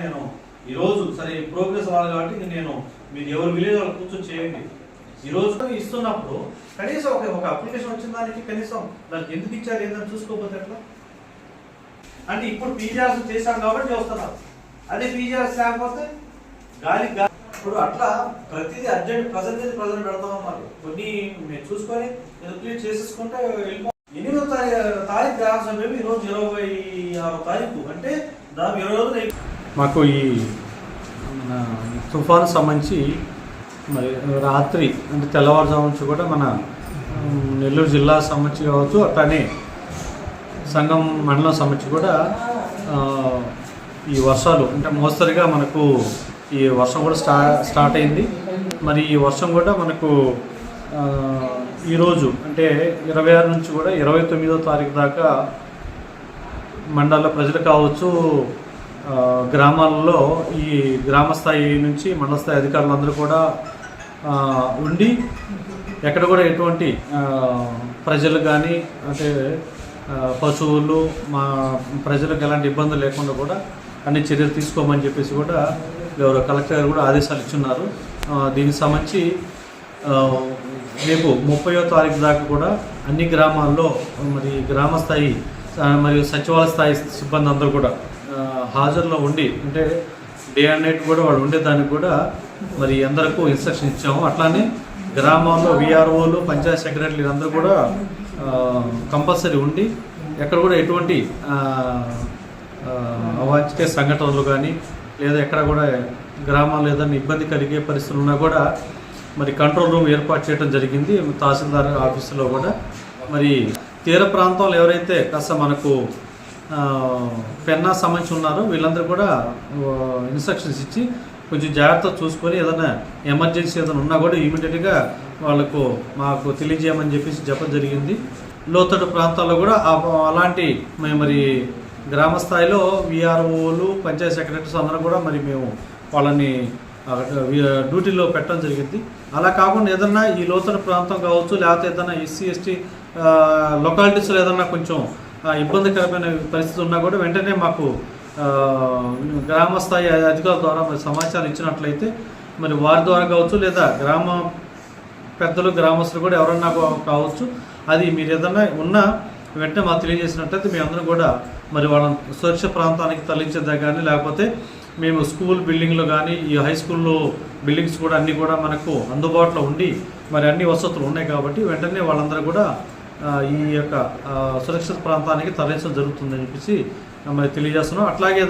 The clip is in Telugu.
నేను ఈ రోజు సరే ప్రోగ్రెస్ రావాలి కాబట్టి నేను మీరు ఎవరు విలేజ్ వాళ్ళు కూర్చొని చేయండి. ఈ రోజు ఇస్తున్నప్పుడు కనీసం ఒక ఒక అప్లికేషన్ వచ్చిన దానికి కనీసం దానికి ఎందుకు ఇచ్చారు ఏందని చూసుకోకపోతే ఎట్లా? అంటే ఇప్పుడు పీజీఆర్స్ చేశాం కాబట్టి వస్తున్నారు. అదే పీజీఆర్స్ లేకపోతే గాలి ఇప్పుడు అట్లా ప్రతిదీ అర్జెంట్ ప్రజెంట్ ప్రజెంట్ పెడతాం మరి కొన్ని మేము చూసుకొని క్లియర్ చేసేసుకుంటే వెళ్ళిపో ఎనిమిదో తారీఖు గ్రామ సభ్యులు ఈరోజు ఇరవై ఆరో తారీఖు అంటే దాదాపు ఇరవై రోజులు అయిపోయింది. మాకు ఈ మన తుఫాను సంబంధించి మరి రాత్రి అంటే తెల్లవారుజాము నుంచి కూడా మన నెల్లూరు జిల్లా సంబంధించి కావచ్చు అట్లానే సంఘం మండలం సంబంధించి కూడా ఈ వర్షాలు అంటే మోస్తరుగా మనకు ఈ వర్షం కూడా స్టా స్టార్ట్ అయింది. మరి ఈ వర్షం కూడా మనకు ఈరోజు అంటే ఇరవై ఆరు నుంచి కూడా ఇరవై తొమ్మిదో తారీఖు దాకా మండల ప్రజలు కావచ్చు గ్రామాల్లో ఈ గ్రామ స్థాయి నుంచి మండల స్థాయి అధికారులందరూ కూడా ఉండి ఎక్కడ కూడా ఎటువంటి ప్రజలు కానీ అంటే పశువులు మా ప్రజలకు ఎలాంటి ఇబ్బందులు లేకుండా కూడా అన్ని చర్యలు తీసుకోమని చెప్పేసి కూడా ఎవరో కలెక్టర్ గారు కూడా ఆదేశాలు ఇచ్చున్నారు. దీనికి సంబంధించి రేపు ముప్పయో తారీఖు దాకా కూడా అన్ని గ్రామాల్లో మరి గ్రామ స్థాయి మరియు సచివాలయ స్థాయి సిబ్బంది అందరూ కూడా హాజరులో ఉండి అంటే డే అండ్ నైట్ కూడా వాళ్ళు ఉండేదానికి కూడా మరి అందరికీ ఇన్స్ట్రక్షన్ ఇచ్చాము. అట్లానే గ్రామాల్లో విఆర్ఓలు పంచాయత్ సెక్రటరీలు అందరూ కూడా కంపల్సరీ ఉండి ఎక్కడ కూడా ఎటువంటి అవాంఛిత సంఘటనలు కానీ లేదా ఎక్కడ కూడా గ్రామాల్లో ఏదైనా ఇబ్బంది కలిగే పరిస్థితులు ఉన్నా కూడా మరి కంట్రోల్ రూమ్ ఏర్పాటు చేయడం జరిగింది. తహసీల్దార్ ఆఫీసులో కూడా. మరి తీర ప్రాంతంలో ఎవరైతే కాస్త మనకు పెన్నా సంబంధించి ఉన్నారో వీళ్ళందరూ కూడా ఇన్స్ట్రక్షన్స్ ఇచ్చి కొంచెం జాగ్రత్త చూసుకొని ఏదైనా ఎమర్జెన్సీ ఏదైనా ఉన్నా కూడా ఇమీడియట్గా వాళ్ళకు మాకు తెలియజేయమని చెప్పేసి చెప్పడం జరిగింది. లోతట్టు ప్రాంతాల్లో కూడా అలాంటి మేము మరి గ్రామ స్థాయిలో విఆర్ఓలు పంచాయత్ సెక్రటరీస్ అందరం కూడా మరి మేము వాళ్ళని డ్యూటీలో పెట్టడం జరిగింది. అలా కాకుండా ఏదన్నా ఈ లోతట్టు ప్రాంతం కావచ్చు లేకపోతే ఏదైనా ఎస్సీ ఎస్టీ లొకాలిటీస్లో ఏదన్నా కొంచెం ఇబ్బందికరమైన పరిస్థితి ఉన్నా కూడా వెంటనే మాకు గ్రామస్థాయి గ్రామ స్థాయి అధికారుల ద్వారా మరి సమాచారం ఇచ్చినట్లయితే మరి వారి ద్వారా కావచ్చు లేదా గ్రామ పెద్దలు గ్రామస్తులు కూడా ఎవరన్నా కావచ్చు అది మీరు ఏదన్నా ఉన్నా వెంటనే మాకు తెలియజేసినట్లయితే మేమందరం కూడా మరి వాళ్ళని సురక్ష ప్రాంతానికి తరలించేదా కానీ లేకపోతే మేము స్కూల్ బిల్డింగ్లో కానీ ఈ హై స్కూల్లో బిల్డింగ్స్ కూడా అన్నీ కూడా మనకు అందుబాటులో ఉండి మరి అన్ని వసతులు ఉన్నాయి కాబట్టి వెంటనే వాళ్ళందరూ కూడా ఈ యొక్క సురక్షిత ప్రాంతానికి తరలించడం జరుగుతుందని చెప్పేసి మరి తెలియజేస్తున్నాం. అట్లాగే